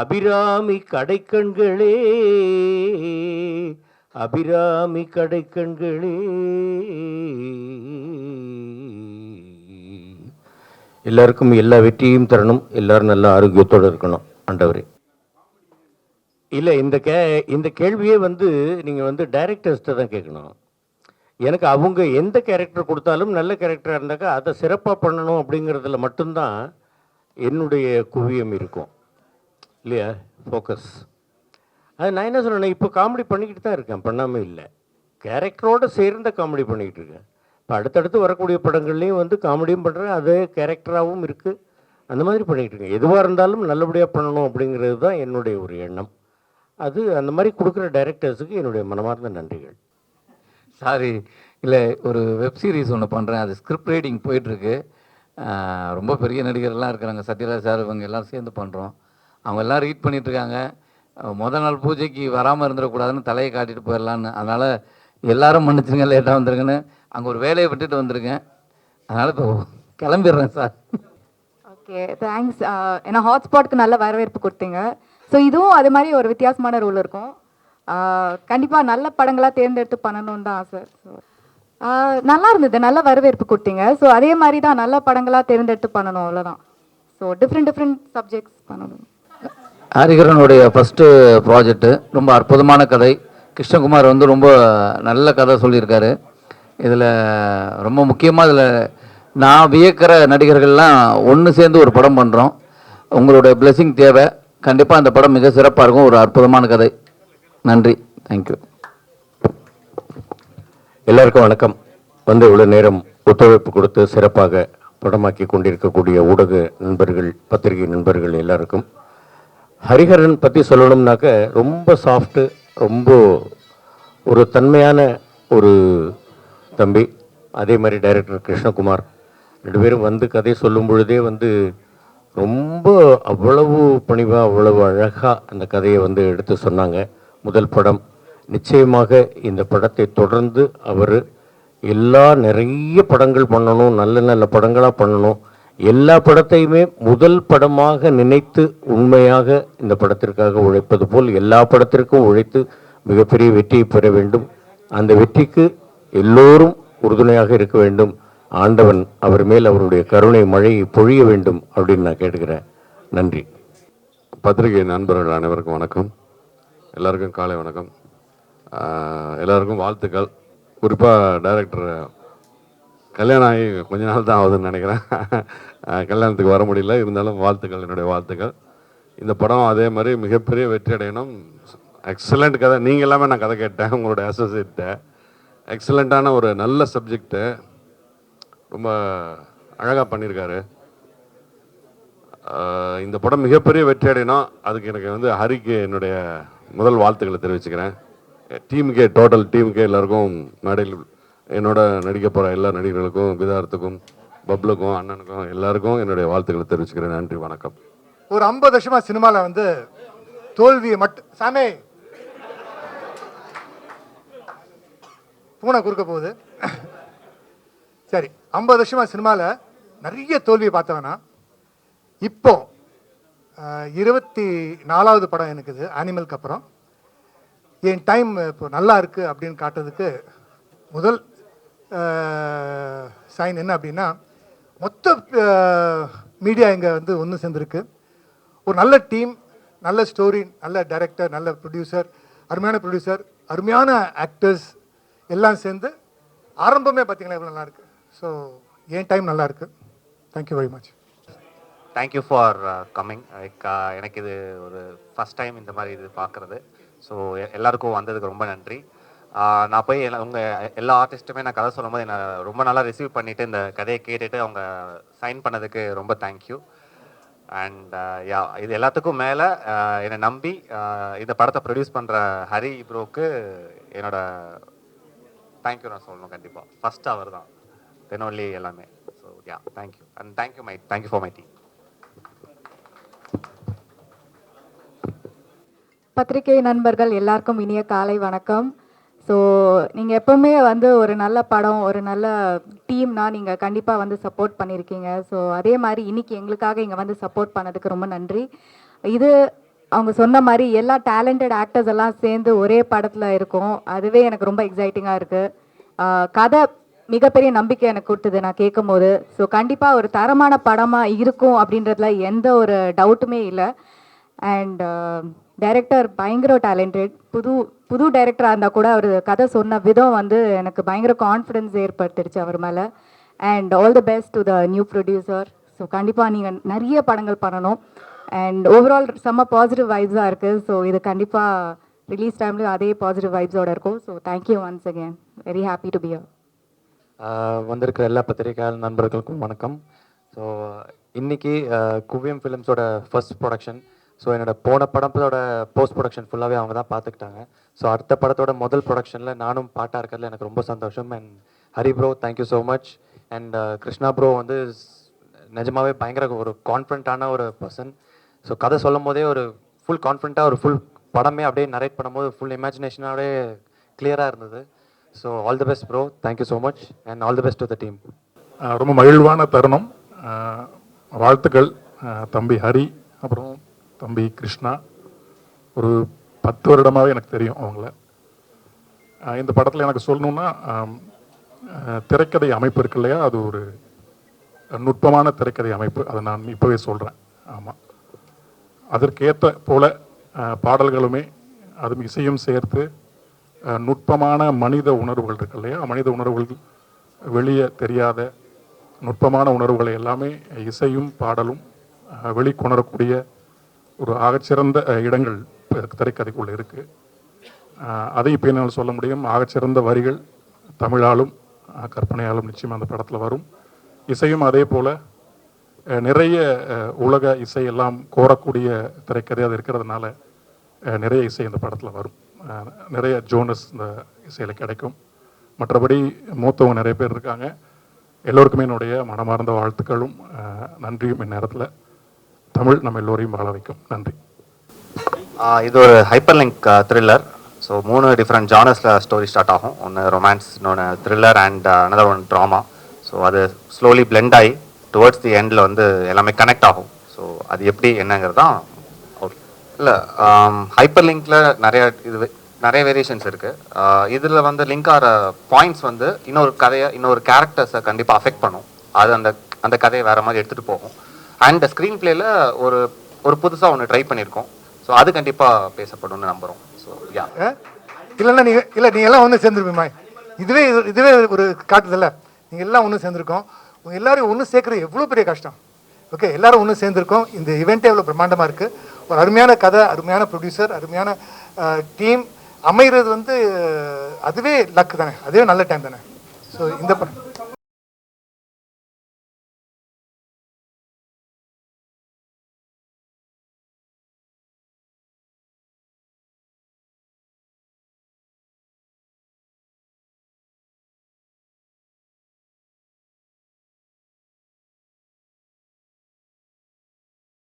அபிராமி கடைக்கண்களே அபிராமி கடைக்கண்களே. எல்லாருக்கும் எல்லா வெற்றியும் தரணும் எல்லாரும் நல்ல ஆரோக்கியத்தோடு இருக்கணும் ஆண்டவரே. இல்லை இந்த கே இந்த கேள்வியே வந்து நீங்கள் வந்து டைரக்டர்ஸ்ட்டு தான் கேட்கணும். எனக்கு அவங்க எந்த கேரக்டர் கொடுத்தாலும் நல்ல கேரக்டராக இருந்தாக்கா அதை சிறப்பாக பண்ணணும் அப்படிங்கிறதுல மட்டும்தான் என்னுடைய குவியம் இருக்கும். இல்லையா? ஃபோக்கஸ் அது நான் என்ன சொன்னேன் இப்போ காமெடி பண்ணிக்கிட்டு தான் இருக்கேன். பண்ணாமல் இல்லை. கேரக்டரோடு சேர்ந்த காமெடி பண்ணிக்கிட்டு இருக்கேன். இப்போ அடுத்தடுத்து வரக்கூடிய படங்கள்லேயும் வந்து காமெடியும் பண்ணுறேன் அதே கேரக்டராகவும் இருக்குது அந்த மாதிரி பண்ணிக்கிட்டு இருக்கேன். எதுவாக இருந்தாலும் நல்லபடியாக பண்ணணும் அப்படிங்கிறது தான் என்னுடைய ஒரு எண்ணம். அது அந்த மாதிரி கொடுக்குற டைரக்டர்ஸுக்கு என்னுடைய மனமார்ந்த நன்றிகள். சாரி இல்லை ஒரு வெப் சீரிஸ் ஒன்று பண்ணுறேன் அது ஸ்கிரிப்ட் ரைட்டிங் போயிட்டுருக்கு ரொம்ப பெரிய நடிகர்லாம் இருக்கிறாங்க. சத்யராஜ் சார் இவங்க எல்லாம் சேர்ந்து பண்ணுறோம் அவங்க எல்லாம் ரீட் பண்ணிகிட்ருக்காங்க முதல் நாள் பூஜைக்கு வராமல் இருந்துடக்கூடாதுன்னு தலையை காட்டிட்டு போயிடலான்னு. அதனால் எல்லாரும் மன்னிச்சுருங்க லேட்டாக வந்துருங்கன்னு அங்கே ஒரு வேலையை விட்டுட்டு வந்திருக்கேன். அதனால் இப்போ கிளம்பிடுறேன் சார் ஓகே தேங்க்ஸ் ஏன்னா ஹாட்ஸ்பாட்க்கு நல்ல வரவேற்பு கொடுத்தீங்க. ஸோ இதுவும் அது மாதிரி ஒரு வித்தியாசமான ரோல் இருக்கும். கண்டிப்பாக நல்ல படங்களாக தேர்ந்தெடுத்து பண்ணணும்னு தான் ஆசை. நல்லா இருந்தது. நல்ல வரவேற்பு கொடுத்தீங்க. ஸோ அதே மாதிரி தான் நல்ல படங்களாக தேர்ந்தெடுத்து பண்ணணும் அவ்வளோதான் ஸோ டிஃப்ரெண்ட் டிஃப்ரெண்ட் சப்ஜெக்ட்ஸ் பண்ணணும். ஹரிகரனுடைய ஃபஸ்ட்டு ப்ராஜெக்ட்டு ரொம்ப அற்புதமான கதை. கிருஷ்ணகுமார் வந்து ரொம்ப நல்ல கதை சொல்லியிருக்காரு. இதில் ரொம்ப முக்கியமாக இதில் நான் வியக்கிற நடிகர்கள்லாம் ஒன்று சேர்ந்து ஒரு படம் பண்ணுறோம் உங்களுடைய பிளெஸிங் தேவை. கண்டிப்பாக அந்த படம் மிக சிறப்பாக இருக்கும். ஒரு அற்புதமான கதை. நன்றி. தேங்க்யூ எல்லாருக்கும் வணக்கம். வந்து இவ்வளோ நேரம் ஒத்துழைப்பு கொடுத்து சிறப்பாக படமாக்கி கொண்டிருக்கக்கூடிய ஊடக நண்பர்கள் பத்திரிகை நண்பர்கள் எல்லாருக்கும் ஹரிஹரன் பற்றி சொல்லணும்னாக்க ரொம்ப சாஃப்ட்டு ரொம்ப ஒரு தன்மையான ஒரு தம்பி. அதே மாதிரி டைரக்டர் கிருஷ்ணகுமார். ரெண்டு பேரும் வந்து கதை சொல்லும் பொழுதே வந்து ரொம்ப அவ்வளவு பணிவாக அவ்வளவு அழகாக அந்த கதையை வந்து எடுத்து சொன்னாங்க. முதல் படம். நிச்சயமாக இந்த படத்தை தொடர்ந்து அவர் எல்லா நிறைய படங்கள் பண்ணணும் நல்ல நல்ல படங்களாக பண்ணணும். எல்லா படத்தையுமே முதல் படமாக நினைத்து உண்மையாக இந்த படத்திற்காக உழைப்பது போல் எல்லா படத்திற்கும் உழைத்து மிகப்பெரிய வெற்றியை பெற வேண்டும். அந்த வெற்றிக்கு எல்லோரும் உறுதுணையாக இருக்க வேண்டும். ஆண்டவன் அவர் மேல் அவருடைய கருணை மழையை பொழிய வேண்டும் அப்படின்னு நான் கேட்டுக்கிறேன். நன்றி. பத்திரிகை நண்பர்கள் அனைவருக்கும் வணக்கம். எல்லாருக்கும் காலை வணக்கம். எல்லாருக்கும் வாழ்த்துக்கள். குறிப்பாக டைரக்டர் கல்யாணம் ஆகி கொஞ்ச நாள் தான் ஆகுதுன்னு நினைக்கிறேன். கல்யாணத்துக்கு வர முடியல. இருந்தாலும் வாழ்த்துக்கள் என்னுடைய வாழ்த்துக்கள். இந்த படம் அதே மாதிரி மிகப்பெரிய வெற்றி அடையணும். எக்ஸலண்ட் கதை. நீங்கள் எல்லாமே நான் கதை கேட்டேன் உங்களோட அசோசியேட்டை எக்ஸலண்ட்டான ஒரு நல்ல சப்ஜெக்ட்டு ரொம்ப அழகாக பண்ணியிருக்காரு இந்த படம் மிகப்பெரிய வெற்றி அடையணும். அதுக்கு எனக்கு வந்து ஹரிக்கு என்னுடைய முதல் வாழ்த்துக்களை தெரிவிச்சுக்கிறேன். டீமுக்கே டோட்டல் டீமுக்கே எல்லாருக்கும் மேடையில் என்னோட நடிக்க போகிற எல்லா நடிகர்களுக்கும் விதார்த்துக்கும் பப்ளுக்கும் அண்ணனுக்கும் எல்லாருக்கும் என்னுடைய வாழ்த்துக்களை தெரிவிச்சுக்கிறேன். நன்றி வணக்கம். ஒரு ஐம்பது வருஷமா சினிமாவில் வந்து தோல்வியை மட்டும் சாமி! பூனை குறுக்க போகுது. சரி ஐம்பது வருஷமா சினிமாவில் நிறைய தோல்வியை பார்த்தவனா? இப்போ இருபத்தி நாலாவது படம் எனக்கு இது அனிமலுக்கு அப்புறம். என் டைம் இப்போ நல்லா இருக்கு அப்படின்னு காட்டுறதுக்கு முதல் சைன் என்ன அப்படின்னா மொத்த மீடியா இங்கே வந்து ஒன்று சேர்ந்துருக்கு. ஒரு நல்ல டீம் நல்ல ஸ்டோரி நல்ல டைரக்டர் நல்ல ப்ரொடியூசர் அருமையான ப்ரொடியூசர் அருமையான ஆக்டர்ஸ் எல்லாம் சேர்ந்து ஆரம்பமே பார்த்தீங்கன்னா இவ்வளோ நல்லா இருக்குது ஸோ என் டைம் நல்லா இருக்கு. Thank you very much thank you for coming like எனக்கு இது ஒரு ஃபஸ்ட் டைம் இந்த மாதிரி இது பார்க்குறது. ஸோ எல்லாருக்கும் வந்ததுக்கு ரொம்ப நன்றி. நான் போய் எல்லா உங்கள் எல்லா ஆர்டிஸ்ட்டுமே நான் கதை சொல்லும்போது என்னை ரொம்ப நல்லா ரிசீவ் பண்ணிவிட்டு இந்த கதையை கேட்டுட்டு அவங்க சைன் பண்ணதுக்கு ரொம்ப தேங்க்யூ அண்ட் யா இது எல்லாத்துக்கும் மேலே என்னை நம்பி இந்த படத்தை ப்ரொடியூஸ் பண்ணுற ஹரி ப்ரோக்கு என்னோட தேங்க்யூ நான் சொல்லணும் கண்டிப்பாக ஃபஸ்ட் அவர் தான். தென் ஒன்லி எல்லாமே. So yeah thank you and thank you my thank you for my team பத்திரிகை நண்பர்கள் எல்லாருக்கும் இனிய காலை வணக்கம். ஸோ நீங்கள் எப்பவுமே வந்து ஒரு நல்ல படம் ஒரு நல்ல டீம்னா நீங்கள் கண்டிப்பாக வந்து சப்போர்ட் பண்ணியிருக்கீங்க ஸோ அதே மாதிரி இன்னைக்கு எங்களுக்காக இங்கே வந்து சப்போர்ட் பண்ணதுக்கு ரொம்ப நன்றி. இது அவங்க சொன்ன மாதிரி எல்லா டேலண்டட் ஆக்டர்ஸ் எல்லாம் சேர்ந்து ஒரே படத்தில் இருக்கும். அதுவே எனக்கு ரொம்ப எக்ஸைட்டிங்காக இருக்குது கதை மிகப்பெரிய நம்பிக்கை எனக்கு கொடுத்தது நான் கேட்கும் போது ஸோ கண்டிப்பாக ஒரு தரமான படமாக இருக்கும் அப்படின்றதுல எந்த ஒரு டவுட்டுமே இல்லை. அண்ட் டைரக்டர் பயங்கர டேலண்டட் புது புது டைரக்டராக இருந்தால் கூட அவர் கதை சொன்ன விதம் வந்து எனக்கு பயங்கர கான்ஃபிடென்ஸ் ஏற்படுத்திடுச்சு அவர் மேலே. And all the best to the new producer so கண்டிப்பாக நீங்கள் நிறைய படங்கள் பண்ணணும். அண்ட் ஓவரால் செம்ம பாசிட்டிவ் வைப்ஸாக இருக்குது ஸோ இது கண்டிப்பாக ரிலீஸ் டைம்லேயும் அதே பாசிட்டிவ் வைப்ஸோடு இருக்கும். So thank you once again very happy to be ah வந்திருக்கிற எல்லா பத்திரிகையாளர் நண்பர்களுக்கும் வணக்கம். ஸோ இன்னைக்கு குவியம் ஃபிலிம்ஸோட ஃபர்ஸ்ட் ப்ரொடக்ஷன் ஸோ என்னோட போன படத்தோட போஸ்ட் ப்ரொடக்ஷன் ஃபுல்லாகவே அவங்க தான் பார்த்துக்கிட்டாங்க. ஸோ அடுத்த படத்தோட முதல் ப்ரொடக்ஷனில் நானும் பாட்டாக இருக்கிறதுல எனக்கு ரொம்ப சந்தோஷம். And Hari bro thank you so much and Krishna bro வந்து நிஜமாவே பயங்கர ஒரு கான்ஃபிடண்ட்டான ஒரு பர்சன் ஸோ கதை சொல்லும் போதே ஒரு ஃபுல் கான்ஃபிடண்ட்டாக ஒரு ஃபுல் படமே அப்படியே நரேட் பண்ணும்போது ஃபுல் இமேஜினேஷனாகவே கிளியராக இருந்தது. So all the best bro thank you so much and all the best to the team ரொம்ப மகிழ்வான தருணம். வாழ்த்துக்கள். தம்பி ஹரி அப்புறம் தம்பி கிருஷ்ணா ஒரு பத்து வருடமாகவே எனக்கு தெரியும் அவங்கள. இந்த படத்தில் எனக்கு சொல்லணுன்னா திரைக்கதை அமைப்பு இருக்கு இல்லையா? அது ஒரு நுட்பமான திரைக்கதை அமைப்பு. அதை நான் இப்போவே சொல்கிறேன் ஆமாம் அதற்கேற்ற போல பாடல்களுமே அதுவும் இசையும் சேர்த்து நுட்பமான மனித உணர்வுகள் இருக்கு இல்லையா? மனித உணர்வுகள் வெளியே தெரியாத நுட்பமான உணர்வுகளை எல்லாமே இசையும் பாடலும் வெளிக்கொணரக்கூடிய ஒரு ஆகச்சிறந்த இடங்கள் திரைக்கதைக்குள்ளே திரைக்கதைக்குள்ள இருக்கு. அதை இப்போ என்னால் சொல்ல முடியும். ஆகச்சிறந்த வரிகள் தமிழாலும் கற்பனையாலும் நிச்சயம் அந்த படத்தில் வரும். இசையும் அதே போல் நிறைய உலக இசை எல்லாம் கோரக்கூடிய திரைக்கதை அது இருக்கிறதுனால நிறைய இசை இந்த படத்தில் வரும். நிறைய ஜோனஸ் இந்த இசையில் கிடைக்கும். மற்றபடி மூத்தவங்க நிறைய பேர் இருக்காங்க. எல்லோருக்குமே என்னுடைய மனமார்ந்த வாழ்த்துக்களும் நன்றியும் இந்நேரத்தில். தமிழ் நம்ம எல்லோரையும் வாழ வைக்கும். நன்றி. இது ஒரு ஹைப்பர் லிங்க் த்ரில்லர் ஸோ மூணு டிஃப்ரெண்ட் ஜானர்ஸில் ஸ்டோரி ஸ்டார்ட் ஆகும். ஒன்று ரொமான்ஸ் இன்னொன்று thriller and another one drama so அது ஸ்லோலி பிளெண்ட் ஆகி டுவர்ட்ஸ் தி எண்டில் வந்து எல்லாமே கனெக்ட் ஆகும். ஸோ அது எப்படி என்னங்கிறது தான் இல்லை ஹைப்பர் லிங்கில் நிறையா இது நிறைய வேரியேஷன்ஸ் இருக்குது இதில் வந்து லிங்க் ஆகிற பாயிண்ட்ஸ் வந்து இன்னொரு கதையை இன்னொரு கேரக்டர்ஸை கண்டிப்பாக அஃபெக்ட் பண்ணும். அது அந்த அந்த கதையை வேறு மாதிரி எடுத்துகிட்டு போகும். அண்ட் ஸ்க்ரீன் பிளேல ஒரு ஒரு புதுசாக ஒன்று ட்ரை பண்ணியிருக்கோம் ஸோ அது கண்டிப்பாக பேசப்படும்னு நம்புகிறோம் ஸோ யா இல்லைன்னா நீங்கள் இல்லை நீங்கள் எல்லாம் ஒன்று சேர்ந்துருப்பீமா? இதுவே இது- இதுவே ஒரு காட்டுதில்ல. நீங்கள் எல்லாம் ஒன்று சேர்ந்துருக்கோம். உங்க எல்லாரையும் ஒன்று சேர்க்குறது எவ்வளோ பெரிய கஷ்டம்? ஓகே எல்லாரும் ஒன்று சேர்ந்துருக்கோம். இந்த இவெண்ட்டே எவ்வளோ பிரம்மாண்டமாக இருக்குது ஒரு அருமையான கதை அருமையான ப்ரொடியூசர் அருமையான டீம் அமைகிறது வந்து அதுவே லக் தானே. அதுவே நல்ல டைம் தானே. ஸோ இந்த படம்